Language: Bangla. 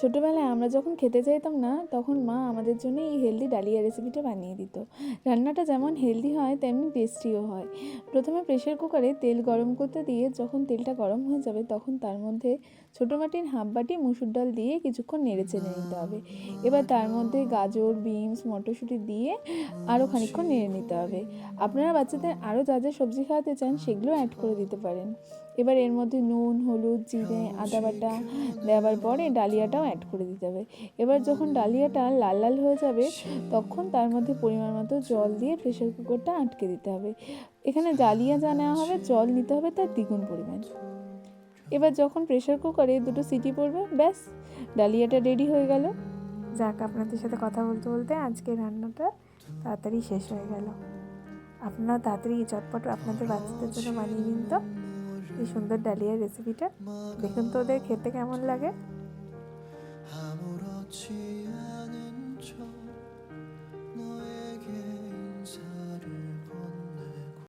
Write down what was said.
ছোটোবেলায় আমরা যখন খেতে চাইতাম না, তখন মা আমাদের জন্য এই হেলদি ডালিয়া রেসিপিটা বানিয়ে দিত। রান্নাটা যেমন হেলদি হয়, তেমনি টেস্টিও হয়। প্রথমে প্রেশার কুকারে তেল গরম করতে দিয়ে যখন তেলটা গরম হয়ে যাবে, তখন তার মধ্যে ছোটো মাটির হাফ বাটি মুসুর ডাল দিয়ে কিছুক্ষণ নেড়ে চেড়ে নিতে হবে। এবার তার মধ্যে গাজর বিনস মটরশুঁটি দিয়ে আরও খানিকক্ষণ নেড়ে নিতে হবে। আপনারা বাচ্চাদের আরও যা যা সবজি খাওয়াতে চান, সেগুলো অ্যাড করে দিতে পারেন। এবার এর মধ্যে নুন হলুদ জিরে আদা বাটা দেওয়ার পরে ডালিয়াটাও অ্যাড করে দিতে হবে। এবার যখন ডালিয়াটা লাল লাল হয়ে যাবে তখন তার মধ্যে পরিমাণ মতো জল দিয়ে প্রেশার কুকারটা আটকে দিতে হবে। এখানে ডালিয়া যা নেওয়া হবে জল নিতে হবে তার দ্বিগুণ পরিমাণ। এবার যখন প্রেশার কুকারে দুটো সিটি পড়বে ব্যাস ডালিয়াটা রেডি হয়ে গেল। যাক আপনাদের সাথে কথা বলতে বলতে আজকে রান্নাটা তাড়াতাড়ি শেষ হয়ে গেল। আপনারা তাড়াতাড়ি চটপট আপনাদের বাচ্চাদের জন্য বানিয়ে নিন তো। এই সুন্দর ডালিয়ার রেসিপিটা দেখুন তো ওদের খেতে কেমন লাগে।